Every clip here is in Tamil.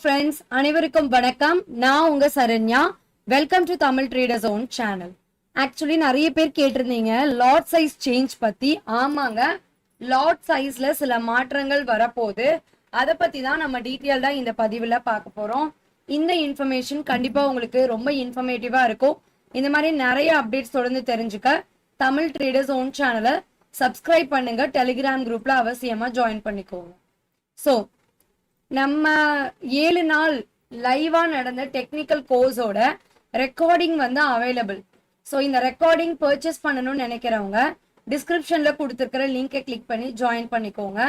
ஃப்ரெண்ட்ஸ் அனைவருக்கும் வணக்கம். நான் உங்க Saranya. Welcome to Tamil traders own channel actually நிறைய பேர் கேட்டிருந்தீங்க லாட் சைஸ் சேஞ்ச் பத்தி. ஆமாங்க லாட் சைஸ்ல சில மாற்றங்கள் வரப்போகுது. அதை பத்தி தான் நம்ம டீட்டெயில்டா இந்த பதிவுல பார்க்க போறோம். இந்த இன்ஃபர்மேஷன் கண்டிப்பா உங்களுக்கு ரொம்ப இன்ஃபர்மேட்டிவா இருக்கும். இந்த மாதிரி நிறைய அப்டேட்ஸ் தொடர்ந்து தெரிஞ்சுக்க தமிழ் ட்ரேடர்ஸ் ஓன் சேனலை சப்ஸ்கிரைப் பண்ணுங்க. டெலிகிராம் குரூப்ல அவசியமா ஜாயின் பண்ணிக்கோங்க. ஸோ நம்ம ஏழு நாள் லைவா நடந்த டெக்னிக்கல் கோர்ஸோட ரெக்கார்டிங் வந்து அவைலபிள் ஸோ இந்த ரெக்கார்டிங் பர்ச்சேஸ் பண்ணணும்னு நினைக்கிறவங்க டிஸ்கிரிப்ஷன்ல கொடுத்துருக்கிற லிங்கை கிளிக் பண்ணி ஜாயின் பண்ணிக்கோங்க.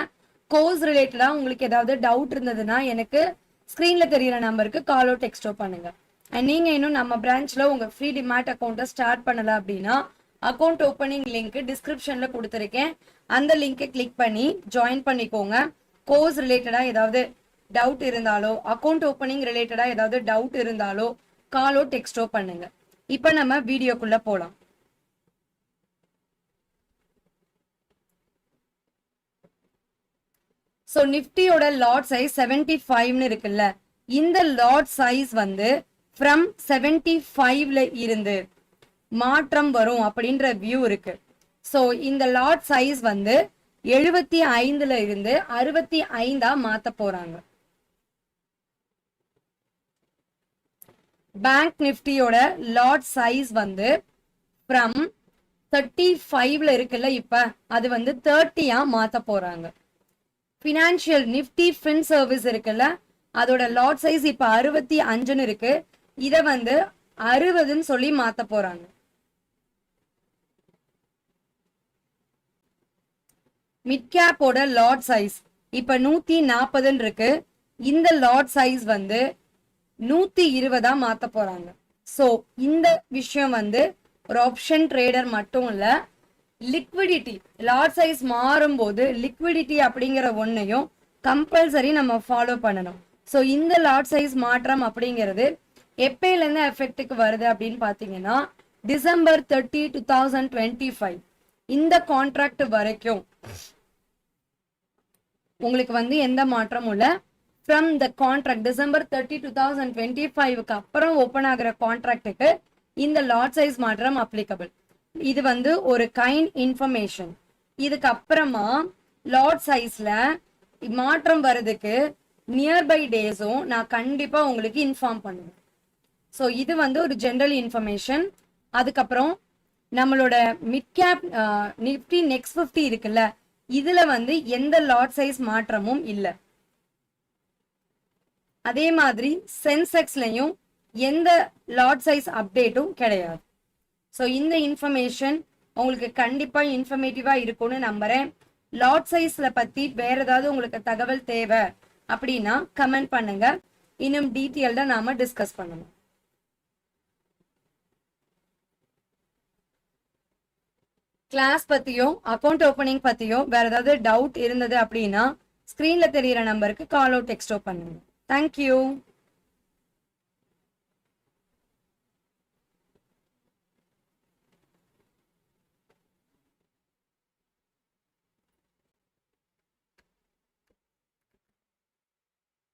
கோர்ஸ் ரிலேட்டடா உங்களுக்கு ஏதாவது டவுட் இருந்ததுன்னா எனக்கு ஸ்க்ரீனில் தெரிகிற நம்பருக்கு காலோ டெக்ஸ்டோ பண்ணுங்க. அண்ட் நீங்க இன்னும் நம்ம பிரான்ச்ல உங்க ஃப்ரீ டிமேட் அக்கௌண்ட்டை ஸ்டார்ட் பண்ணல அப்படின்னா அக்கௌண்ட் ஓப்பனிங் லிங்க் டிஸ்கிரிப்ஷன்ல கொடுத்துருக்கேன். அந்த லிங்கை கிளிக் பண்ணி ஜாயின் பண்ணிக்கோங்க. கோர்ஸ் ரிலேட்டடா ஏதாவது டவுட் இருந்தாலோ அக்கௌண்ட் ஓப்பனிங் ரிலேட்டடா ஏதாவது டவுட் இருந்தாலோ காலோ டெக்ஸ்டோ பண்ணுங்க. இப்போ நம்ம வீடியோக்குள்ள போலாம். ஸோ நிஃப்டியோட லாட் சைஸ் செவன்டி ஃபைவ்னு இருக்குல்ல. இந்த லாட் சைஸ் வந்து ஃப்ரம் செவன்டி ஃபைவ்ல இருந்து மாற்றம் வரும் அப்படின்ற வியூ இருக்கு. ஸோ இந்த லாட் சைஸ் வந்து எழுபத்தி ஐந்துல இருந்து அறுபத்தி ஐந்தா மாத்த போறாங்க. பேங்க் நிஃப்டியோட லாட் சைஸ் வந்து ஃப்ரம் தேர்ட்டி ஃபைவ்ல இருக்குல்ல இப்ப. அது வந்து தேர்ட்டியா மாத்த போறாங்க. ஃபினான்ஷியல் நிஃப்டி ஃபின் சர்வீஸ் இருக்குல்ல அதோட லாட் சைஸ் இப்ப அறுபத்தி அஞ்சுன்னு இருக்கு. இத வந்து அறுபதுன்னு சொல்லி மாத்த போறாங்க. மிட் கேப்போட லாட் சைஸ் இப்ப நூத்தி நாற்பதுன்னு இருக்கு. இந்த லாட் சைஸ் வந்து நூத்தி இருபதா மாத்த போறாங்க. சோ இந்த விஷயம் வந்து ஒரு ஆப்ஷன் ட்ரேடர் மட்டும் இல்ல லிக்விடிட்டி லார்ட் சைஸ் மாறும்போது லிக்விடிட்டி அப்படிங்கிற ஒன்னையும் கம்பல்சரி நம்ம ஃபாலோ பண்ணணும். ஸோ இந்த லாட் சைஸ் மாற்றம் அப்படிங்கிறது எப்பயிலேருந்து எஃபெக்ட்டுக்கு வருது அப்படின்னு பார்த்தீங்கன்னா December thirty two thousand twenty five இந்த கான்ட்ராக்ட் வரைக்கும். உங்களுக்கு வந்து எந்த மாற்றமும் இல்லை. From the contract December thirty two thousand twenty ஃபைவ்க்கு அப்புறம் ஓப்பன் ஆகிற கான்ட்ராக்டுக்கு இந்த லாட் சைஸ் மாற்றம் அப்ளிகபிள் இது வந்து ஒரு கைண்ட் இன்ஃபர்மேஷன் இதுக்கு அப்புறமா லாட் சைஸ்ல மாற்றம் வர்றதுக்கு நியர்பை டேஸும் நான் கண்டிப்பா உங்களுக்கு இன்ஃபார்ம் பண்ணுவேன். ஸோ இது வந்து ஒரு ஜென்ரல் இன்ஃபர்மேஷன் அதுக்கப்புறம் நம்மளோட mid cap Nifty next fifty இருக்குல்ல இதுல வந்து எந்த லாட் சைஸ் மாற்றமும் இல்லை. அதே மாதிரி சென்செக்ஸ்லையும் எந்த லாட் சைஸ் அப்டேட்டும் கிடையாது. ஸோ இந்த இன்ஃபர்மேஷன் உங்களுக்கு கண்டிப்பாக இன்ஃபர்மேட்டிவாக இருக்கும்னு நம்புகிறேன் லாட் சைஸில் பற்றி வேற ஏதாவது உங்களுக்கு தகவல் தேவை அப்படின்னா கமெண்ட் பண்ணுங்க. இன்னும் டீட்டெயில்டாக நாம டிஸ்கஸ் பண்ணணும். கிளாஸ் பற்றியோ அக்கௌண்ட் ஓப்பனிங் பற்றியோ வேற ஏதாவது டவுட் இருந்தது அப்படின்னா ஸ்கிரீன்ல தெரிகிற நம்பருக்கு கால் அவுட் டெக்ஸ்டோ பண்ணுங்க தேங்க்யூ